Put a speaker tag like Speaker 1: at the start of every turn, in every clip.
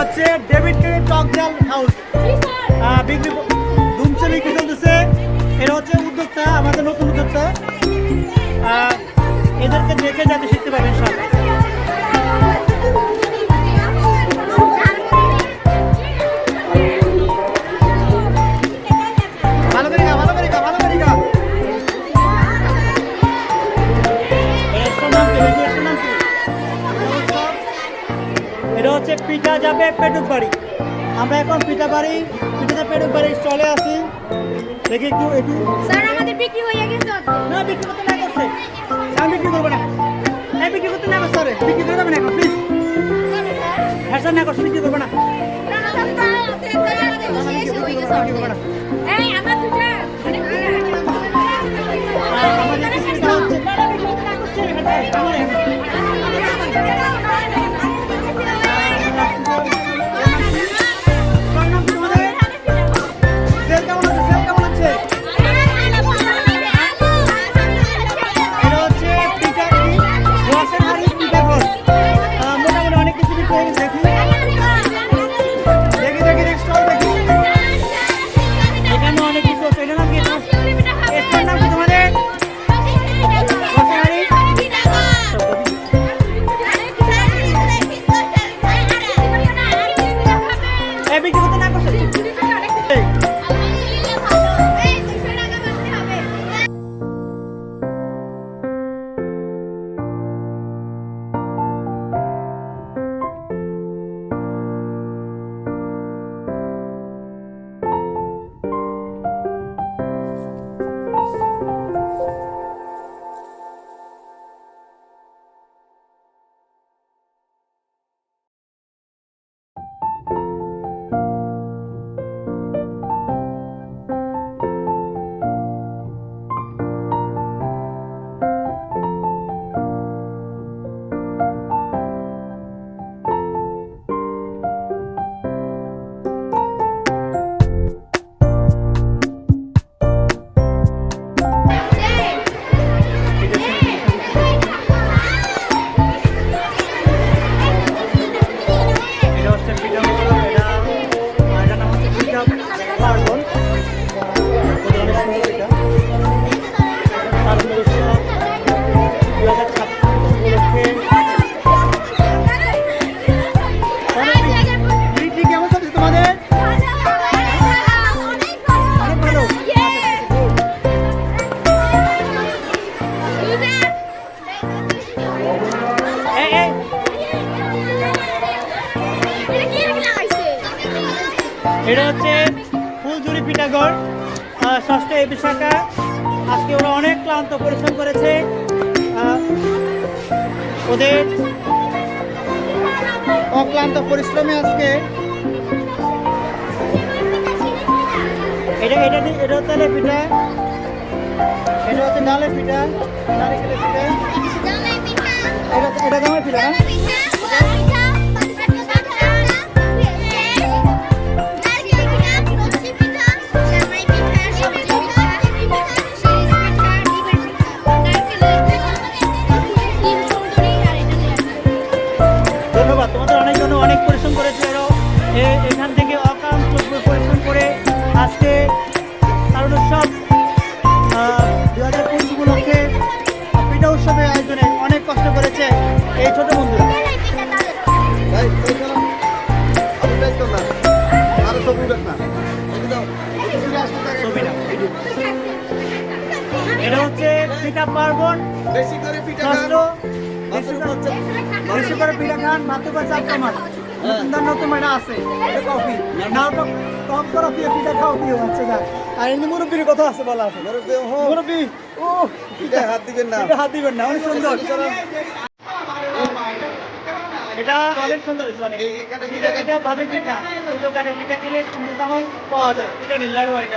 Speaker 1: হচ্ছে ডেভিড কে টক জাল হাউস বিক্রি ধুমছে বিক্রি চলতেছে। এটা হচ্ছে উদ্যোক্তা, আমাদের নতুন উদ্যোক্তা। এদেরকে দেখে যাতে শিখতে পারবেন সব। পিঠা যাবে পেটুক বাড়ি। আমরা এখন পিঠা বাড়ি পিঠাতে পেটুক বাড়ি স্টলে আছি। দেখি একটু একটু।
Speaker 2: স্যার আমাদের বিক্রি হয়ে গেছে
Speaker 1: না বিক্রি করতে না করছে। আমি বিক্রি করব না। হ্যাঁ বিক্রি করতে না করছে বিক্রি করে দেবেন এখন প্লিজ হ্যাঁ স্যার না করছে বিক্রি করব না। বিক্রি করব না
Speaker 2: এই আমার দুটা অনেক
Speaker 1: আর আমাদের ওরা অনেক ক্লান্ত পরিশ্রম করেছে ওদের অক্লান্ত পরিশ্রমে আজকে এটা এটা এটা হচ্ছে পিঠা এটা হচ্ছে ডালের পিঠা নারিকেলের পিঠা। এটা এটা দামে পিঠা। পিঠা পার্বণ
Speaker 3: বেশি করে পিঠা খান।
Speaker 1: বেশি করে- বেশি করে পিঠা খান মাত্র করে চার চামচ নতুন নতুন এটা আছে কফি না তো কম করে পিঠা পিঠা খাও কি হচ্ছে যা। আর এমনি মুরব্বির কথা আছে বলা আছে।
Speaker 3: মুরব্বি, ওহো,
Speaker 1: মুরব্বি ও।
Speaker 3: পিঠায় হাত দিবেন না।
Speaker 1: এটা হাত দিবেন না অনেক সুন্দর। এটা অনেক সুন্দর
Speaker 3: পিঠা
Speaker 1: এটা ভাবে পিঠা। দোকানে পিঠা খেলে সুন্দর দামও পাওয়া যায়। এটা নিলাম এটা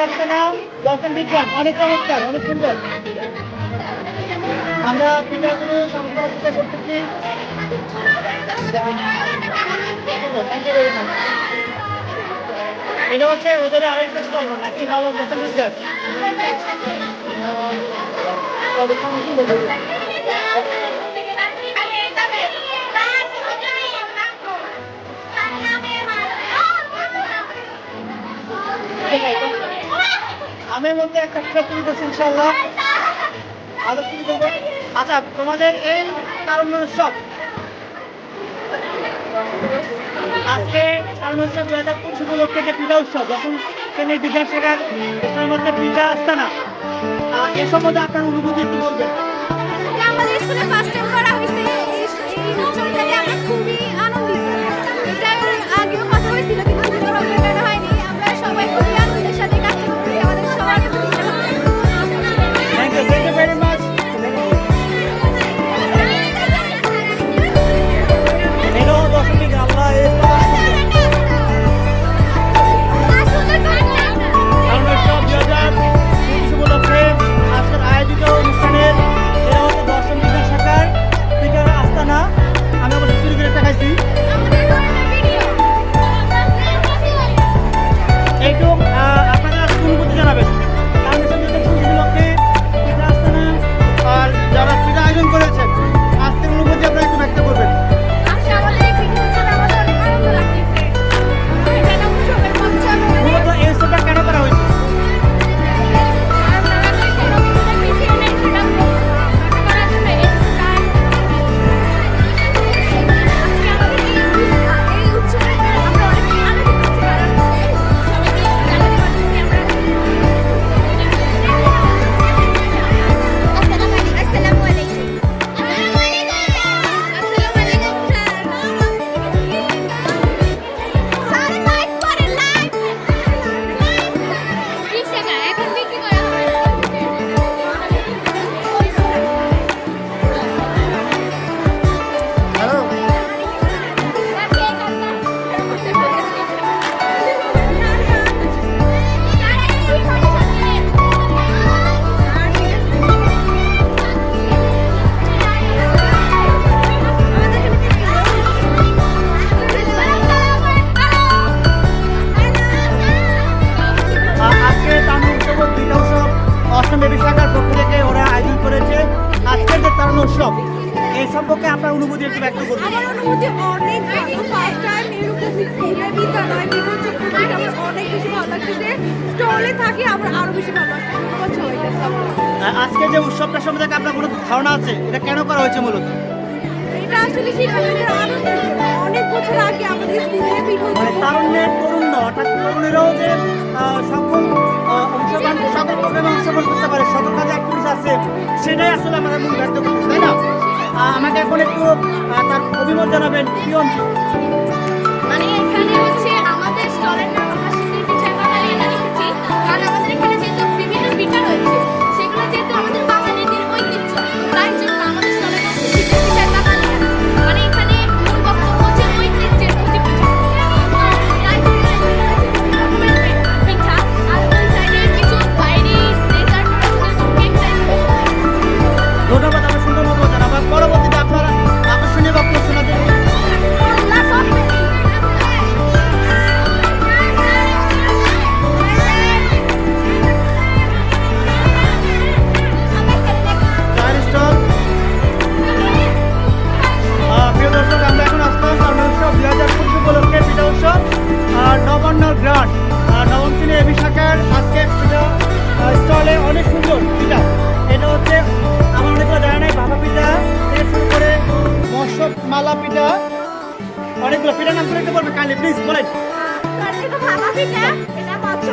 Speaker 3: লাগছে না?
Speaker 1: দর্শন বিজ্ঞান, অনেক চমৎকার, অনেক সুন্দর। আমরা ক্রীড়াগুলো সংস্কার ওদের আরেকটা স্তম্ভ, নাকি ভালো দর্শন আমি মধ্যে একটা পুজো করছি ইনশাল্লাহ আরও পুজো করব আচ্ছা তোমাদের এই কারণ উৎসব আজকে কারণ উৎসব দু হাজার পঁচিশ উপলক্ষে যে পিঠা উৎসব, যখন শ্রেণির বিজ্ঞান শেখার মধ্যে পিঠা আসতে না। এ সম্বন্ধে আপনার অনুভূতি একটু বলবেন।
Speaker 2: উৎসবটা
Speaker 3: সম্পর্কে আপনার
Speaker 1: কোনো ধারণা আছে? এটা কেন করা হয়েছে মূলত?
Speaker 4: অনেক
Speaker 1: মানে যে করতে পারে আছে সেটাই আসলে ব্যর্থ না? আমাকে এখন একটু তার অভিমত জানাবেন
Speaker 2: মানে এখানে হচ্ছে আমাদের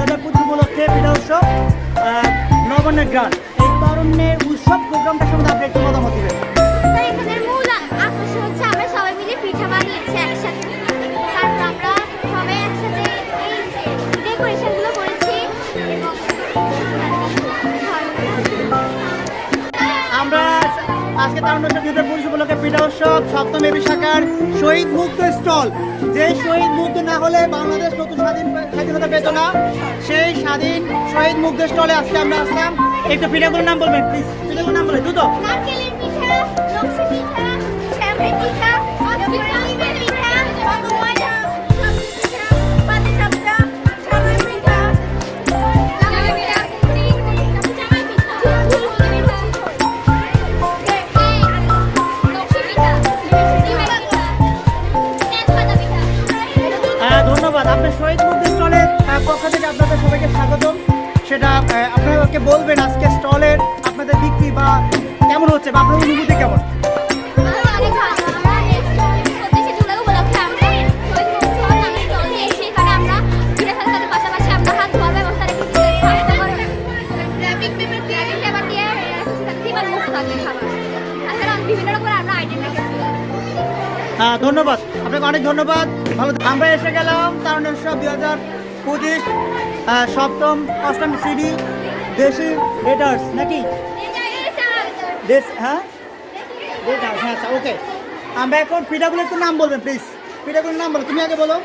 Speaker 1: হাজার পঁচিশ উপলক্ষে পিঠা উৎসব
Speaker 2: নবান্নের গান। এই কারণে উৎসব প্রোগ্রামটা সম্বন্ধে আপনি একটু আজকে তারণ উৎসব দু হাজার পঁচিশ উপলক্ষে পিঠা উৎসব সপ্তম এবি শাখার শহীদ মুক্ত স্টল। যে শহীদ মুক্ত না হলে বাংলাদেশ নতুন স্বাধীন স্বাধীনতা পেত না। সেই স্বাধীন শহীদ মুক্ত স্টলে আজকে আমরা আসলাম। একটু পিঠাগুলোর নাম বলবেন প্লিজ পিঠাগুলোর নাম বলে দ্রুত। বলবেন আজকে স্টলের আপনাদের বিক্রি বা কেমন হচ্ছে বা আপনার অনুভূতি কেমন? হ্যাঁ ধন্যবাদ। আপনাকে অনেক ধন্যবাদ। ভালো আমরা এসে গেলাম তারণ উৎসব দুই হাজার পঁচিশ সপ্তম, অষ্টম সিডি দেশি লেটার্স নাকি? দেশ হ্যাঁ? লেটার্স হ্যাঁ আচ্ছা ওকে আমরা এখন পিঠাগুলো একটু নাম বলবেন প্লিজ পিঠাগুলোর নাম বলো তুমি আগে বলো।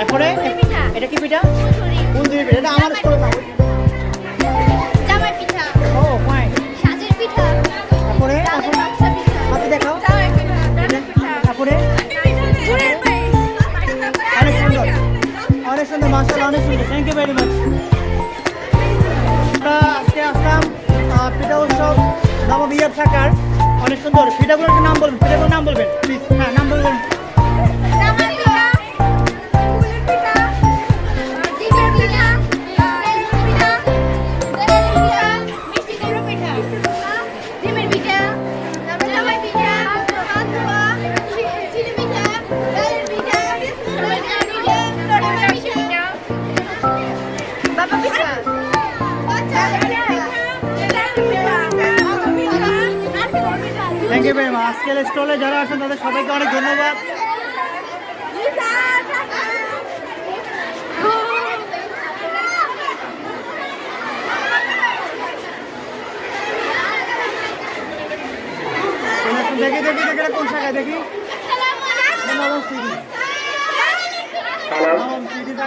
Speaker 2: এরপরে? এটা কি পিঠা? পিঠা এটা আমার স্কুলে
Speaker 1: জামাই পিঠা।
Speaker 2: ও ফাইন
Speaker 1: সাজের পিঠা।
Speaker 2: তারপরে হাতে দেখাও।
Speaker 1: জামাই পিঠা
Speaker 2: তারপরে অনেক সুন্দর অনেক সুন্দর মাসাল অনেক সুন্দর। থ্যাংক ইউ ভেরি মাচ আমরা আজকে আসলাম পিঠা উৎসব নববিয়াব শাখার। অনেক সুন্দর। পিঠাগুলোর নাম বলবেন পিঠাগুলোর নাম বলবেন প্লিজ হ্যাঁ নাম বলবেন। থ্যাংক ইউ মাচ আজকের স্টলে যারা আছেন, তাদের সবাইকে অনেক ধন্যবাদ। দেখি দেখি দেখি, কোন শাখায় দেখি।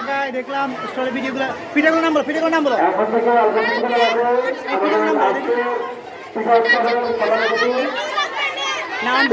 Speaker 2: শাখায় দেখলাম স্টলের ভিডিওগুলো। পিঠাগুলোর নাম বলো পিঠাগুলোর নাম বলো। এই নাম